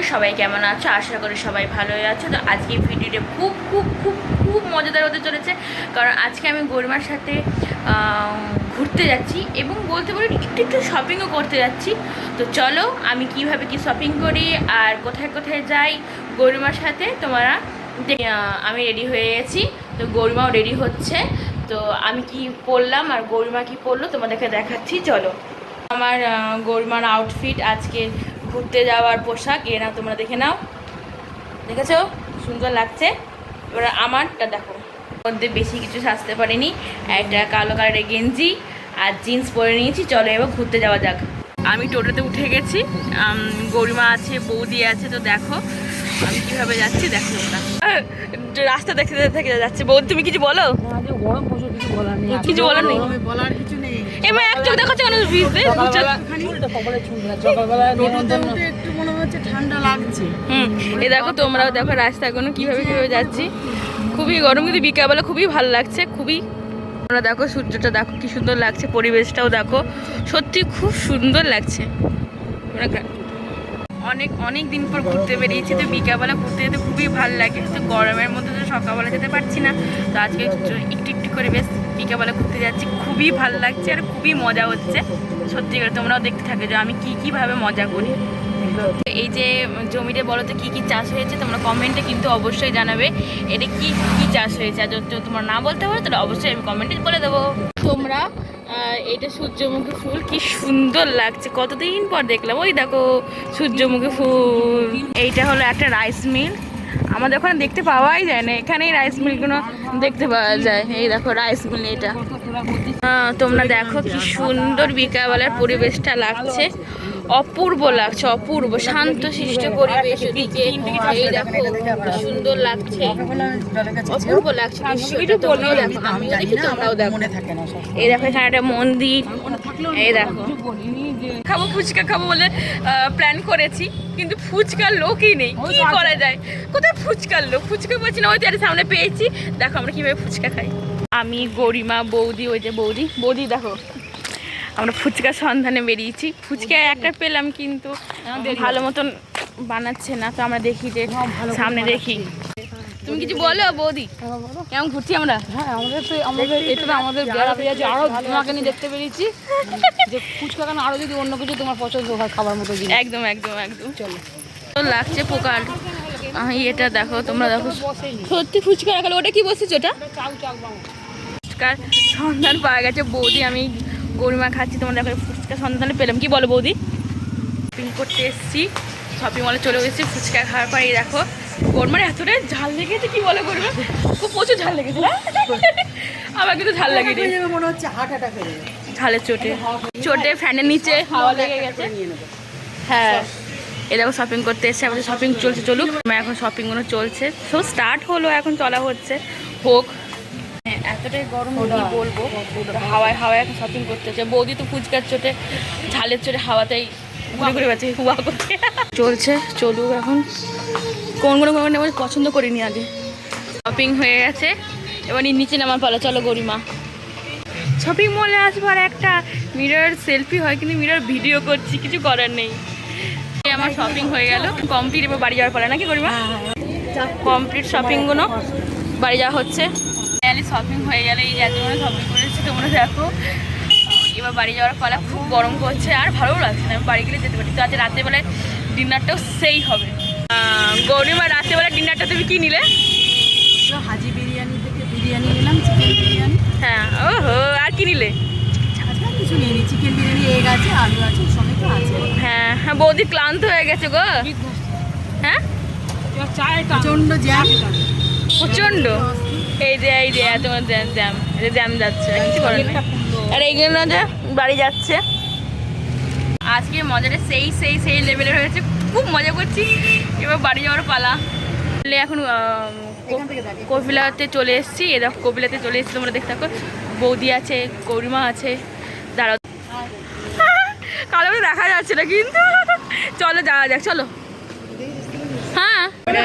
সবাইকে সবাই কেমন আছো? আশা করি সবাই ভালোই আছো। তো আজকে ভিডিওটা খুব খুব খুব খুব মজাদার হতে চলেছে। কারণ আজকে আমি গরিমার সাথে ঘুরতে যাচ্ছি এবং বলতে পারি একটু একটু শপিংও করতে যাচ্ছি। তো চলো, আমি কীভাবে কি শপিং করি আর কোথায় কোথায় যাই গরিমার সাথে তোমরা আমি রেডি হয়ে গেছি। তো গরিমাও রেডি হচ্ছে। তো আমি কি পরলাম আর গরিমা কি পরলো তোমাদেরকে দেখাচ্ছি। চলো। আমার গরিমার আউটফিট আজকে ঘুরতে যাওয়ার পোশাক এ নাও তোমরা দেখে নাও। দেখেছ? সুন্দর লাগছে। এবার আমারটা দেখো। মধ্যে বেশি কিছু সাজতে পারিনি। একটা কালো কালারের গেঞ্জি আর জিন্স পরে নিয়েছি। চলো এবার ঘুরতে যাওয়া যাক। আমি টোটোতে উঠে গেছি। গরিমা আছে বৌদি আছে তো দেখো। আমি কীভাবে যাচ্ছি দেখো রাস্তা দেখতে দেখতে যাচ্ছে। বৌদি তুমি কিছু বলো? গরম কিছু বলার নেই। কিছু বলার নেই? এবার এক চোখ দেখাচ্ছে কেন ভিজতে একটু মনে হচ্ছে ঠান্ডা লাগছে। হুম এ দেখো তোমরাও দেখো রাস্তাগুলো কীভাবে কীভাবে যাচ্ছি। খুবই গরম কিন্তু বিকালবেলা খুবই ভালো লাগছে খুবই। তোমরা দেখো সূর্যটা দেখো কি সুন্দর লাগছে পরিবেশটাও দেখো। সত্যি খুব সুন্দর লাগছে। অনেক অনেক দিন পর ঘুরতে বেরিয়েছি তো বিকালবেলা ঘুরতে যেতে খুবই ভালো লাগে। তো গরমের মধ্যে তো সকালবেলা যেতে পারছি না তো আজকে একটু একটু একটু করে বেশ বিকালবেলা ঘুরতে যাচ্ছি, খুবই ভালো লাগছে আর খুবই মজা হচ্ছে। সত্যি করে তোমরাও দেখতে থাকো যে আমি কী, কীভাবে মজা করি। এই যে জমিতে বলো তো কী কী চাষ হয়েছে, তোমরা কমেন্টে কিন্তু অবশ্যই জানাবে এটা কি, কী চাষ হয়েছে। আর যদি তোমরা না বলতে পারো, তাহলে অবশ্যই আমি কমেন্টে বলে দেবো। তোমরা এটা সূর্যমুখী ফুল, কি সুন্দর লাগছে। কতদিন পর দেখলাম, ওই দেখো সূর্যমুখী ফুল। এইটা হলো একটা রাইস মিল আমাদের ওখানে দেখতে পাওয়াই যায় না। এখানেই রাইস মিলগুলো দেখতে পাওয়া যায়। এই দেখো রাইস মিল এটা। তোমরা দেখো কি সুন্দর বিকালবেলার পরিবেশটা লাগছে। অপূর্ব লাগছে অপূর্ব শান্ত শিষ্ট পরিবেশ ওদিকে। এই দেখো সুন্দর লাগছে। অপূর্ব লাগছে দৃশ্যটা। তোমরাও দেখো আমিও দেখি তোমরাও দেখো। এই দেখো এখানে একটা মন্দির। এই দেখো। খাব ফুচকা খাব বলে প্ল্যান করেছি কিন্তু ফুচকার লোকই নেই। কি করা যায়? কোথায় ফুচকার লোক? ফুচকা পাচ্ছি না ওই তো একটা সামনে পেয়েছি। দেখো আমরা কীভাবে ফুচকা খাই। আমি গরিমা বৌদি ওই যে বৌদি। বৌদি দেখো আমরা ফুচকা সন্ধানে বেরিয়েছি। ফুচকা একটা পেলাম কিন্তু ভালো মতন বানাচ্ছে না তো আমরা দেখি যে সামনে দেখি। তুমি কিছু বলো বৌদি? কেমন ঘুরছি আমরা? হ্যাঁ আমাদের তো আমাদের এটা তো আমাদের বেড়া পেয়েছে আরও তোমাকে নিয়ে দেখতে পেরেছি যে ফুচকা কেন আরও যদি অন্য কিছু তোমার পছন্দ হয় খাবার মতো জিনিস। একদম একদম একদম। চলো। তো লাগছে পোকার। এটা দেখো তোমরা দেখো। সত্যি ফুচকা রাখালো ওটা কি বসেছে ওটা? চাউ চাউ বাবা ফুচকার সন্ধান পাওয়া গেছে। বৌদি আমি গরিমা খাচ্ছি। তোমরা দেখো ফুচকা সন্ধানে পেলাম। কি বলো বৌদি? শপিং করতে এসেছি। শপিং মলে চলে এসেছি। ফুচকা খাওয়ার পরে এই দেখো গরমার এতটাই ঝাল লেগেছে কি বলে গরিমা খুব প্রচুর ঝাল লেগেছে? আমার কিন্তু ঝাল যাবে মনে হচ্ছে হার্ট অ্যাটাক হয়ে যাবে। ঝালের চোটে। চোটে ফ্যানের নিচে হাওয়া লেগে গেছে। হ্যাঁ। এ দেখো শপিং করতে এসছে আমাদের শপিং চলছে চলুক। আমার এখন শপিংগুলো চলছে। সব স্টার্ট হলো এখন চলা হচ্ছে। হোক। হ্যাঁ, এতটাই গরম কি বলব? হাওয়ায় হাওয়ায় এখন শপিং করতে হচ্ছে। বৌদি তো ফুচকার চোটে ঝালের চোটে হাওয়াতেই ঘুরে ঘুরে বেড়াচ্ছে। হুয়া করতে চলছে চলুক এখন। কোন কোন আমি পছন্দ করিনি আগে। শপিং হয়ে গেছে। এবার নিচে নামার পালা। চলো গরিমা। শপিং মলে আসবার একটা মিরর সেলফি হয়, কিন্তু মিরর ভিডিও করছি, কিছু করার নেই। আমার শপিং হয়ে গেল। কমপ্লিট এবার বাড়ি যাওয়ার পালা। নাকি গরিমা? কমপ্লিট শপিংগুলো বাড়ি যাওয়া হচ্ছে। ফাইনালি শপিং হয়ে গেলে। এই এতগুলো শপিং করেছি, তোমরা দেখো। এবার বাড়ি যাওয়ার পালা। খুব গরম করছে আর ভালো লাগছে না। আমি বাড়ি গেলে যেতে পারি। তো আজ রাত্রেবেলায় ডিনারটাও সেই হবে। গৌরিমা রাত্রেবেলা ডিনারটা তুমি কি নিলে? হাজি বিরিয়ানি থেকে বিরিয়ানি নিলাম চিকেন বিরিয়ানি। হ্যাঁ ও হো আর কি নিলে? কিছু নিয়ে চিকেন বিরিয়ানি এগ আছে আলু আছে সবই তো আছে। হ্যাঁ হ্যাঁ বৌদি ক্লান্ত হয়ে গেছে গো। হ্যাঁ? প্রচণ্ড জ্যাম। প্রচণ্ড? এই যে এই যে তোমার জ্যাম জ্যাম এই যে জ্যাম যাচ্ছে কিছু করার নেই। আর এইগুলো যে বাড়ি যাচ্ছে। আজকে মজাটা সেই সেই সেই লেভেলের হয়েছে খুব মজা করছি। এবার বাড়ি যাওয়ার পালা। এখন কপিলাতে চলে এসেছি। এ দেখো কপিলাতে চলে এসেছি। তোমরা দেখতে থাকো। বৌদি আছে গৌরিমা আছে দাঁড়াও। কালো দেখা যাচ্ছে না কিন্তু। চলো যাওয়া যাক চলো। হ্যাঁ। আমরা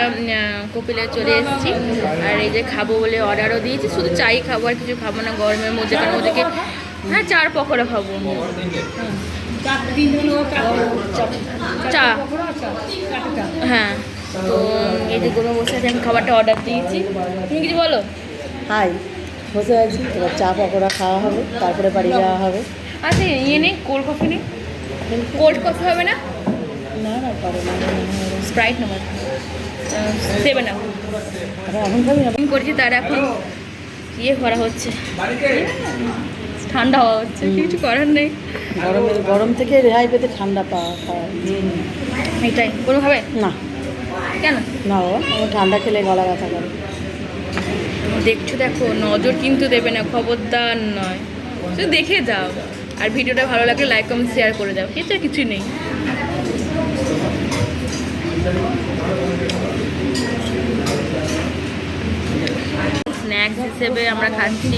কপিলে চলে এসেছি। আর এই যে খাব বলে অর্ডারও দিয়েছি। শুধু চাই খাব আর কিছু খাব না। গরমের মধ্যে কারণ ওদেরকে হ্যাঁ চার পকোড়া খাব। চা। হ্যাঁ। তো এই যে গরমে বসে আছে আমি খাবারটা অর্ডার দিয়েছি। তুমি কিছু বলো? হাই বসে আছি। এবার চা পকোড়া খাওয়া হবে তারপরে বাড়ি যাওয়া হবে। আচ্ছা ইয়ে নেই কোল্ড কফি নেই? কোল্ড কফি হবে না? না না পারে না। স্প্রাইট নেব। সেভেন আপ এখন করছি তার এখন ইয়ে করা হচ্ছে। ঠান্ডা হওয়া হচ্ছে কিছু করার নেই। গরমে গরম থেকে রেহাই পেতে ঠান্ডা পাওয়া এটাই কোনো ভাবে না। কেন? না বাবা ঠান্ডা খেলে গলা ব্যথা করে। দেখছ দেখো নজর কিন্তু দেবে না খবরদার নয়। শুধু দেখে যাও। আর ভিডিওটা ভালো লাগলে লাইক কমেন্ট শেয়ার করে দাও আর কিছুই নেই। স্ন্যাক্স হিসেবে আমরা খাচ্ছি।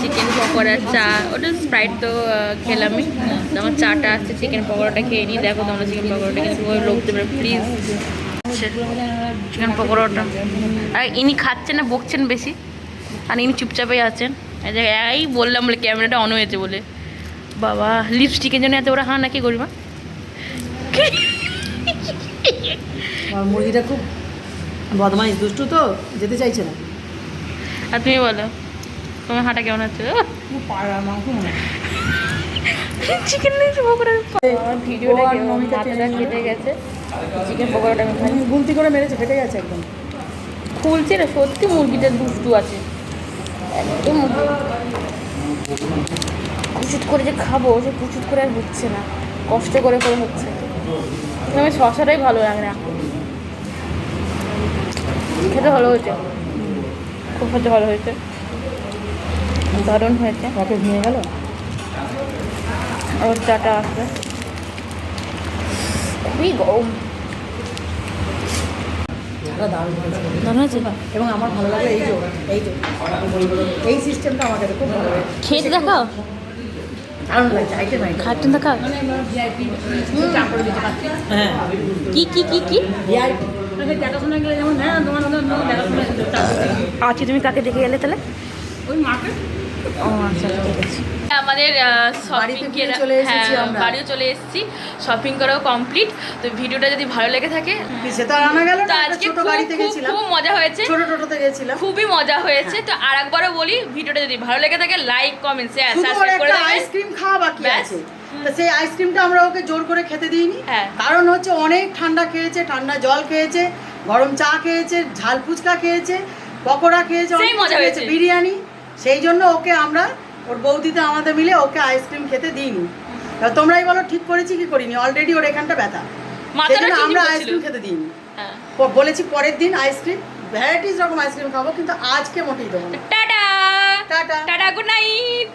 চিকেন পকোড়ার চা ওটা স্প্রাইট তো খেলামই। আমার চাটা আছে চিকেন পকোড়াটা খেয়ে নিই। দেখো তোমরা চিকেন পকোড়াটা কিন্তু ওই লোক দেবে প্লিজ চিকেন পকোড়াটা। আর ইনি খাচ্ছেন না বকছেন বেশি। আর ইনি চুপচাপেই আছেন। এই বললাম বলে ক্যামেরাটা অন হয়েছে বলে। বাবা লিপস্টিকের জন্য এত ওরা হা নাকি গরিমা? মুরগিটা খুব বদমাইশ দুষ্টু তো যেতে চাইছে না। আর তুমি বলো। তোমার হাঁটা কেমন আছে চিকেন নিয়েছি পকোড়া আমার ভিডিওটা মাথাটা কেটে গেছে। চিকেন পকোড়াটা আমি খাই গুলতি করে মেরেছে ফেটে গেছে একদম। খুলছে না সত্যি মুরগিটা দুষ্টু আছে। একদম কুচুট করে যে খাব সে কুচুট করে আর হচ্ছে না। কষ্ট করে করে হচ্ছে। আমি শশাটাই ভালো লাগে না। খেতে ভালো হয়েছে। খুব খেতে ভালো হয়েছে। দারুণ হয়েছে। ওকে ভেঙে গেল? ওর চাটা আসবে খুবই গরম। এবং আমার ভালো লাগে এই তো এই তো এই সিস্টেমটা আমার কাছে খুব ভালো লাগে খেতে দেখাও। দারুণ লাগছে আইটেম আইটেম খাটুন দেখাও। হ্যাঁ। কি কি কি কি? ভিআইপি দেখাশোনা গেলে যেমন হ্যাঁ তোমার দেখাশোনা আচ্ছা তুমি কাকে দেখে গেলে তাহলে? ওই ও আচ্ছা ঠিক আছে। আমাদের শপিং হ্যাঁ আমরা। বাড়িও চলে এসেছি। শপিং করাও কমপ্লিট তো ভিডিওটা যদি ভালো লেগে থাকে সে তো আর আনা গেল তো না একটা আজকে ছোট খুব মজা হয়েছে। ছোট টোটোতে গেছিলাম। খুবই মজা হয়েছে। তো আর একবারও বলি ভিডিওটা যদি ভালো লেগে থাকে লাইক কমেন্ট শেয়ার সাবস্ক্রাইব করে আইসক্রিম খাওয়া বাকি। আছে। তো সেই আইসক্রিমটা আমরা ওকে জোর করে খেতে দিইনি। হ্যাঁ। কারণ হচ্ছে অনেক ঠান্ডা খেয়েছে ঠান্ডা জল খেয়েছে গরম চা খেয়েছে ঝাল ফুচকা খেয়েছে পকোড়া খেয়েছে অনেক মজা হয়েছে। বিরিয়ানি। সেই জন্য ওকে আমরা ওর বৌদিতে আমাদের মিলে ওকে আইসক্রিম খেতে দিইনি। তোমরাই বলো ঠিক করেছি কি করিনি? অলরেডি ওর এখানটা ব্যথা। আমরা আইসক্রিম খেতে দিইনি। হ্যাঁ। বলেছি পরের দিন আইসক্রিম ভ্যারাইটিস রকম আইসক্রিম খাব কিন্তু আজকে মোটেই দেবো tata! Tata. Tata good night